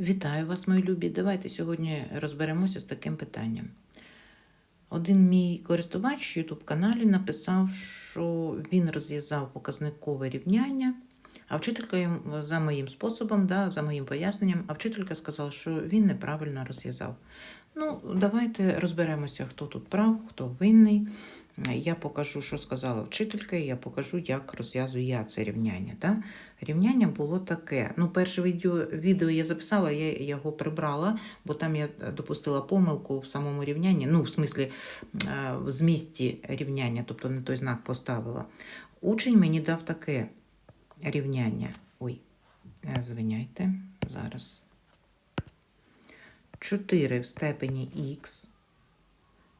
Вітаю вас, мої любі. Давайте сьогодні розберемося з таким питанням. Один мій користувач в YouTube каналі написав, що він розв'язав показникове рівняння, а вчителька за моїм способом, да, за моїм поясненням, а вчителька сказала, що він неправильно розв'язав. Ну, давайте розберемося, хто тут прав, хто винний. Я покажу, що сказала вчителька, і я покажу, як розв'язую я це рівняння. Да? Рівняння було таке. Ну, перше відео, відео я записала, я його прибрала, бо там я допустила помилку в самому рівнянні, ну, в смислі, е, в змісті рівняння, тобто не той знак поставила. Учень мені дав таке рівняння. Ой, е, звиняйте, зараз. 4 в степені х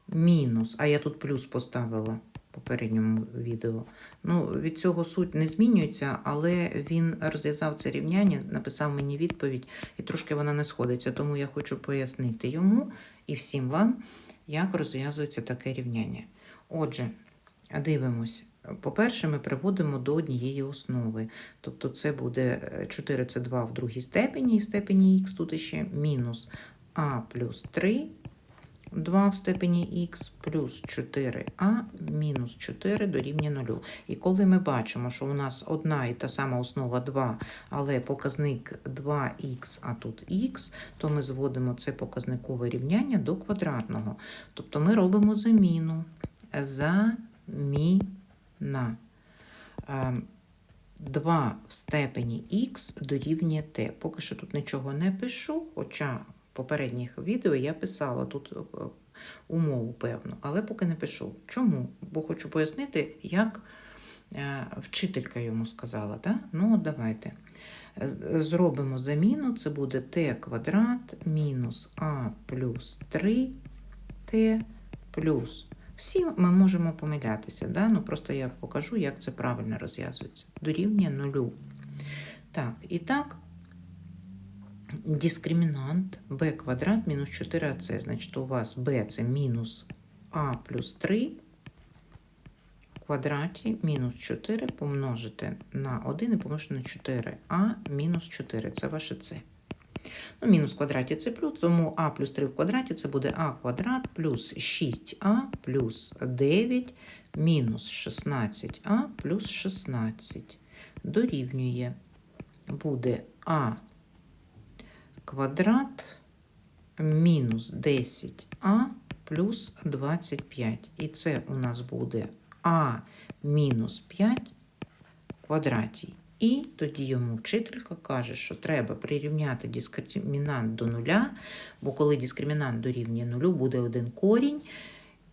мінус, а я тут плюс поставила в попередньому відео. Ну, від цього суть не змінюється, але він розв'язав це рівняння, написав мені відповідь, і трошки вона не сходиться. Тому я хочу пояснити йому і всім вам, як розв'язується таке рівняння. Отже, дивимось. По-перше, ми приводимо до однієї основи. Тобто це буде 4 це 2 в другій степені, і в степені х тут ще мінус а плюс 3 2 в степені х плюс 4а мінус 4 дорівнює 0. І коли ми бачимо, що у нас одна і та сама основа 2, але показник 2х, а тут х, то ми зводимо це показникове рівняння до квадратного. Тобто ми робимо заміну. Заміна. 2 в степені х дорівнює t. Поки що тут нічого не пишу, хоча попередніх відео я писала тут е, умову певну, але поки не пишу. Чому? Бо хочу пояснити, як е, вчителька йому сказала. Да? Ну, давайте. Зробимо заміну, це буде t квадрат мінус а плюс 3t плюс. Всі ми можемо помилятися, да? ну, просто я покажу, як це правильно розв'язується. Дорівнює нулю. Так, і так, дискримінант b квадрат мінус 4ac. Значить, у вас b це мінус а плюс 3 в квадраті мінус 4 помножити на 1 і помножити на 4. а мінус 4 це ваше c. Ну, мінус в квадраті це плюс, тому а плюс 3 в квадраті це буде а квадрат плюс 6а плюс 9 мінус 16а плюс 16 дорівнює. Буде а квадрат мінус 10а плюс 25. І це у нас буде а мінус 5 в квадраті. І тоді йому вчителька каже, що треба прирівняти дискримінант до нуля, бо коли дискримінант дорівнює нулю, буде один корінь.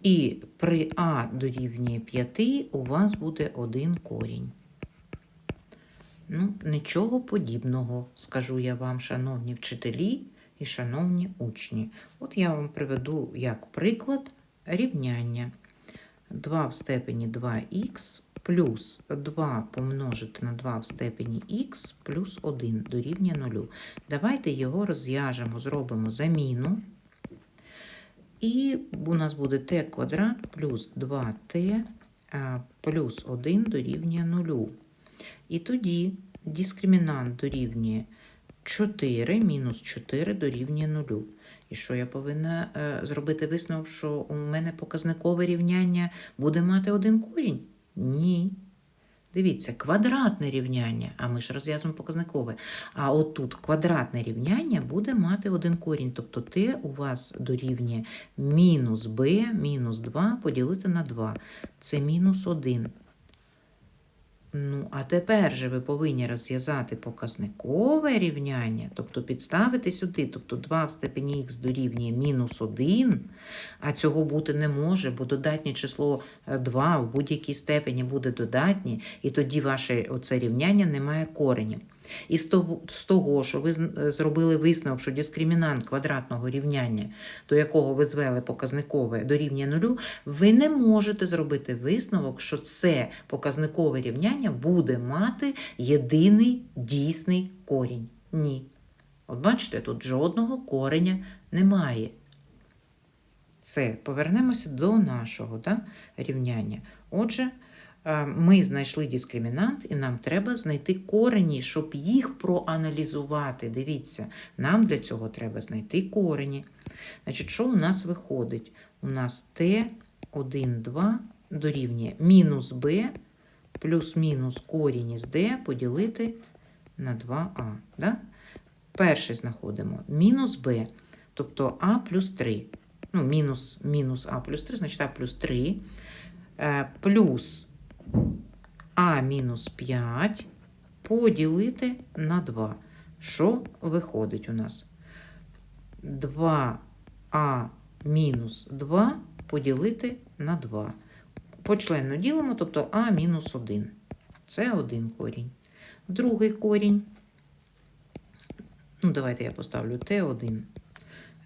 І при а дорівнює 5 у вас буде один корінь. Ну, нічого подібного, скажу я вам, шановні вчителі і шановні учні. От я вам приведу як приклад рівняння. 2 в степені 2х плюс 2 помножити на 2 в степені х плюс 1 дорівнює 0. Давайте його розв'яжемо, зробимо заміну. І у нас буде t квадрат плюс 2t плюс 1 дорівнює 0. І тоді дискримінант дорівнює 4 мінус 4 дорівнює 0. І що я повинна е, зробити висновок, що у мене показникове рівняння буде мати один корінь? Ні. Дивіться, квадратне рівняння, а ми ж розв'язуємо показникове. А отут квадратне рівняння буде мати один корінь. Тобто t у вас дорівнює мінус b мінус 2 поділити на 2. Це мінус 1. Ну, а тепер же ви повинні розв'язати показникове рівняння, тобто підставити сюди, тобто 2 в степені х дорівнює мінус 1, а цього бути не може, бо додатнє число е, 2 в будь-якій степені буде додатнє, і тоді ваше оце рівняння не має коренів. І з того, що ви е, зробили висновок, що дискримінант квадратного рівняння, до якого ви звели показникове дорівнює нулю, ви не можете зробити висновок, що це показникове рівняння буде мати єдиний дійсний корінь. Ні. От бачите, тут жодного кореня немає. Це повернемося до нашого да, рівняння. Отже, ми знайшли дискримінант, і нам треба знайти корені, щоб їх проаналізувати. Дивіться, нам для цього треба знайти корені. Значить, що у нас виходить? У нас Т1, 2 дорівнює мінус Б плюс-мінус корінь із D поділити на 2а. Да? Перший знаходимо мінус b, тобто а плюс 3. Ну, мінус, мінус а плюс 3, значить а плюс 3, е, плюс а мінус 5 поділити на 2. Що виходить у нас? 2а мінус 2 поділити на 2. Почленно ділимо, тобто а мінус 1. Це один корінь. Другий корінь. Ну, давайте я поставлю Т1.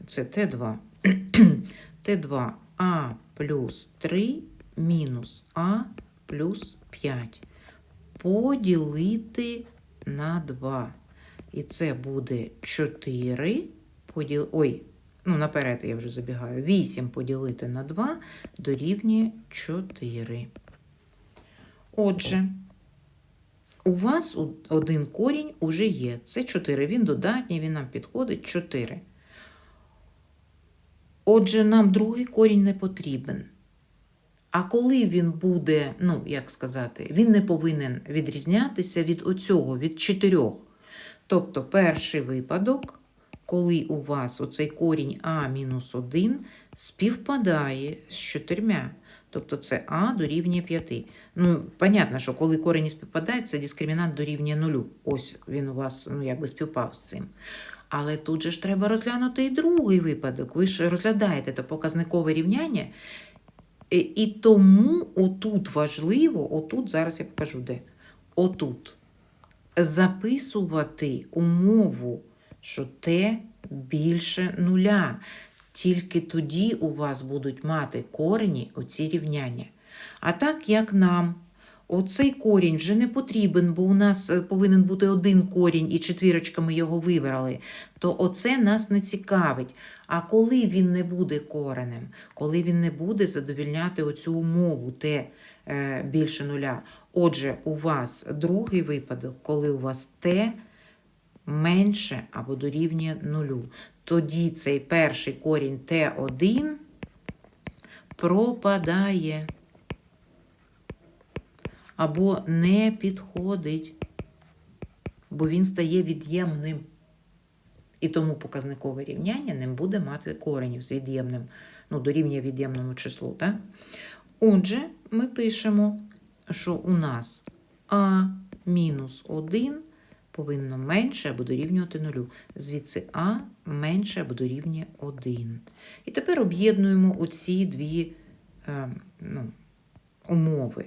Це Т2. Т2 А плюс 3 мінус А плюс 5. Поділити на 2. І це буде 4 поділ... Ой, ну наперед я вже забігаю. 8 поділити на 2 дорівнює 4. Отже, у вас один корінь уже є. Це 4. Він додатній, він нам підходить 4. Отже, нам другий корінь не потрібен. А коли він буде, ну, як сказати, він не повинен відрізнятися від оцього, від чотирьох. Тобто, перший випадок, коли у вас оцей корінь А-1 співпадає з чотирма. Тобто це А дорівнює 5. Ну, понятно, що коли корені співпадають, це дискримінант дорівнює нулю. Ось він у вас ну, якби співпав з цим. Але тут же ж треба розглянути і другий випадок. Ви ж розглядаєте це показникове рівняння. І, і тому отут важливо, отут зараз я покажу де. Отут. Записувати умову, що Т більше нуля. Тільки тоді у вас будуть мати корені оці рівняння. А так як нам оцей корінь вже не потрібен, бо у нас е, повинен бути один корінь і четвірочками його вибрали, то оце нас не цікавить. А коли він не буде коренем, коли він не буде задовільняти оцю умову Т е, більше нуля. Отже, у вас другий випадок, коли у вас Т менше або дорівнює нулю. Тоді цей перший корінь Т1 пропадає або не підходить, бо він стає від'ємним. І тому показникове рівняння не буде мати коренів з від'ємним, ну, дорівнює від'ємному числу. Так? Отже, ми пишемо, що у нас А мінус 1 повинно менше або дорівнювати нулю. Звідси А менше або дорівнює 1. І тепер об'єднуємо оці дві е, ну, умови.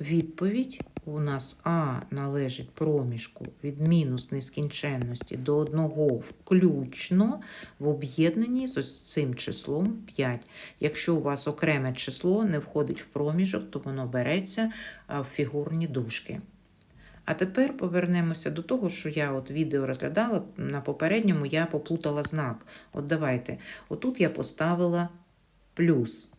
Відповідь у нас А належить проміжку від мінус нескінченності до 1 включно в об'єднанні з цим числом 5. Якщо у вас окреме число не входить в проміжок, то воно береться в фігурні дужки. А тепер повернемося до того, що я от відео розглядала. На попередньому я поплутала знак. От давайте. Отут я поставила плюс.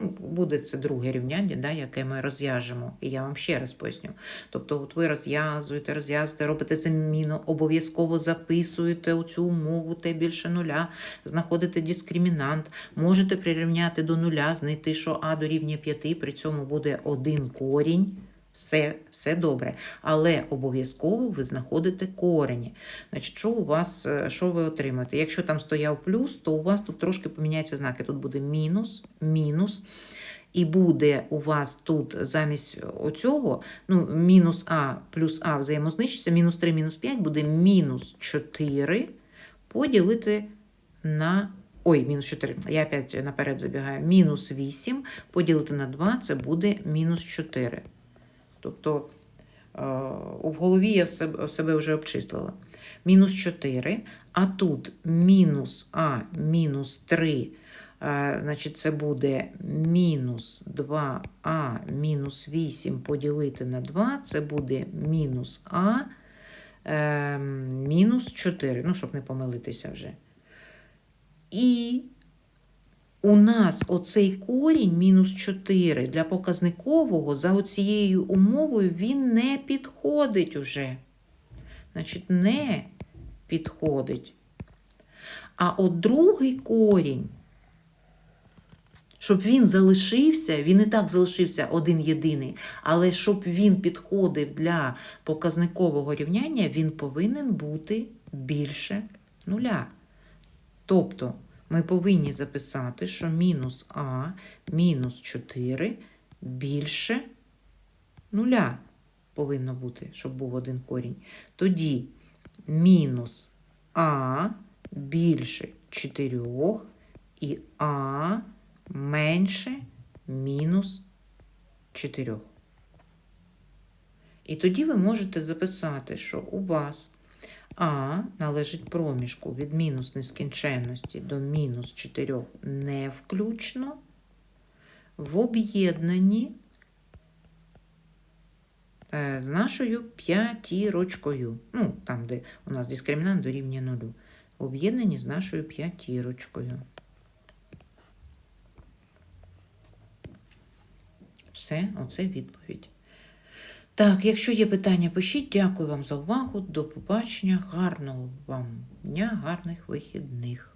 Ну, Буде це друге рівняння, да, яке ми розв'яжемо. І я вам ще раз поясню. Тобто, от ви розв'язуєте, розв'язуєте, робите заміну, обов'язково записуєте оцю умову Т більше нуля, знаходите дискримінант, можете прирівняти до нуля, знайти, що А дорівнює 5, при цьому буде один корінь. Все, все добре. Але обов'язково ви знаходите корені. Значить, що у вас, е, що ви отримаєте? Якщо там стояв плюс, то у вас тут трошки поміняються знаки. Тут буде мінус, мінус. І буде у вас тут замість оцього, ну, мінус А плюс А взаємознищиться, мінус 3, мінус 5 буде мінус 4 поділити на. Ой, мінус 4. Я опять наперед забігаю. Мінус 8 поділити на 2 це буде мінус 4. Тобто е, в голові я себе, вже обчислила. Мінус 4, а тут мінус А мінус 3, е, значить це буде мінус 2А мінус 8 поділити на 2, це буде мінус А е, мінус 4, ну, щоб не помилитися вже. І у нас оцей корінь мінус 4 для показникового за оцією умовою він не підходить уже. Значить, не підходить. А от другий корінь, щоб він залишився, він і так залишився один єдиний, але щоб він підходив для показникового рівняння, він повинен бути більше нуля. Тобто ми повинні записати, що мінус А мінус 4 більше нуля повинно бути, щоб був один корінь. Тоді мінус А більше 4 і А менше мінус 4. І тоді ви можете записати, що у вас А належить проміжку від мінус нескінченності до мінус 4 не включно в об'єднанні е, з нашою п'ятірочкою. Ну, там, де у нас дискримінант дорівнює нулю. В об'єднанні з нашою п'ятірочкою. Все, оце відповідь. Так, якщо є питання, пишіть. Дякую вам за увагу. До побачення. Гарного вам дня, гарних вихідних.